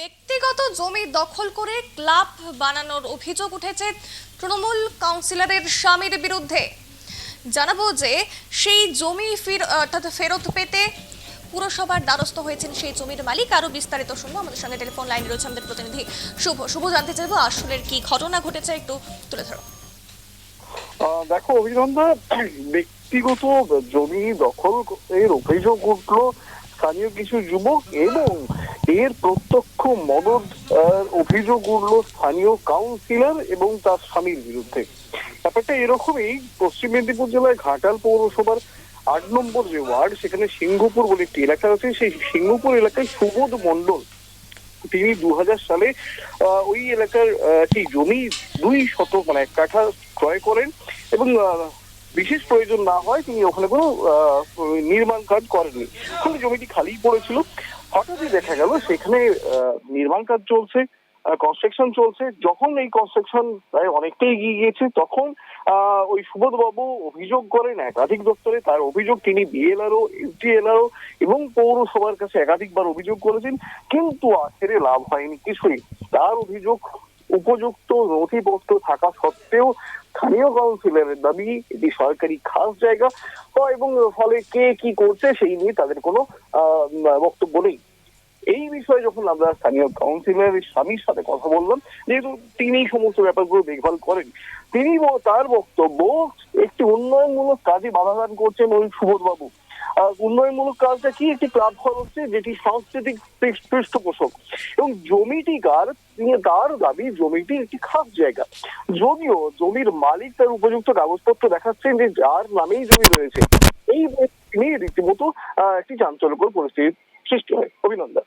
ব্যক্তিগত জমি দখল করে ক্লাব বানানোর অভিযোগ উঠেছে তৃণমূল কাউন্সিলরের স্বামীর বিরুদ্ধে। জানাব যে সেই জমি অর্থাৎ ফেরত পেতে পুরসভার দ্বারস্থ হয়েছেন সেই জমির মালিক। আরও বিস্তারিত শুনব। আমাদের সঙ্গে টেলিফোন লাইনে রয়েছে আমাদের প্রতিনিধি শুভ। শুভ জানতে চাইব আসলের কি ঘটনা ঘটেছে একটু তুলে ধরো। দেখো, অভিনন্দন। ব্যক্তিগত জমি দখল এর অভিযোগ উঠল স্থানীয় কিছু যুবক এবং এর প্রত্যক্ষ মদত অভিযোগ উঠল স্থানীয় কাউন্সিলর এবং তার স্বামীর বিরুদ্ধে। ব্যাপারটা এরকমই, পশ্চিম মেদিনীপুর জেলায় ঘাটাল পৌরসভার আট নম্বর যে ওয়ার্ড, সেখানে সিংহপুর বলে একটি এলাকা আছে সেই সিংহপুর এলাকায় সুবোধ মণ্ডল, তিনি দু হাজার সালে ওই এলাকার একটি জমি দুই শতক মানে এক কাঠা ক্রয় করেন এবং বিশেষ প্রয়োজন না হয়, তিনি ওখানে কোনো নির্মাণ কাজ করেননি। ফলে জমিটি খালি পড়েছিল। হঠাৎই দেখা গেল সেখানে নির্মাণ কাজ চলছে কনস্ট্রাকশন চলছে। যখন এই কনস্ট্রাকশন প্রায় অনেকটাই এগিয়ে গিয়েছে, তখন ওই সুবোধ বাবু অভিযোগ করেন একাধিক দপ্তরে, তার অভিযোগ তিনি বিএলআরও এসডিএলআরও এবং পৌরসভার কাছে একাধিকবার অভিযোগ করেছেন, কিন্তু আখেরে লাভ হয়নি কিছুই। তার অভিযোগ উপযুক্ত নথিপত্র থাকা সত্ত্বেও স্থানীয় কাউন্সিলরের দাবি, এটি সরকারি খাস জায়গা। এবং ফলে কে কি করছে সেই নিয়ে তাদের কোনো বক্তব্য নেই। এই বিষয়ে যখন আমরা স্থানীয় কাউন্সিলরের স্বামীর সাথে কথা বললাম, যেহেতু তিনি সমস্ত ব্যাপারগুলো দেখভাল করেন, তিনি তার বক্তব্য একটি উন্নয়নমূলক কাজে বাধাদান করছেন ওই সুবোধবাবু। বাবু উন্নয়নমূলক কাজটা কি? একটি ঘর হচ্ছে যেটি সাংস্কৃতিক পৃষ্ঠপোষক। এবং জমিটি কার? তার দাবি জমিটি একটি খাস জায়গা। যদিও জমির মালিক তার উপযুক্ত কাগজপত্র দেখাচ্ছেন যে যার নামেই জমি রয়েছে। এই নিয়ে রীতিমতো একটি চাঞ্চল্যকর পরিস্থিতির সৃষ্টি হয়। অভিনন্দন।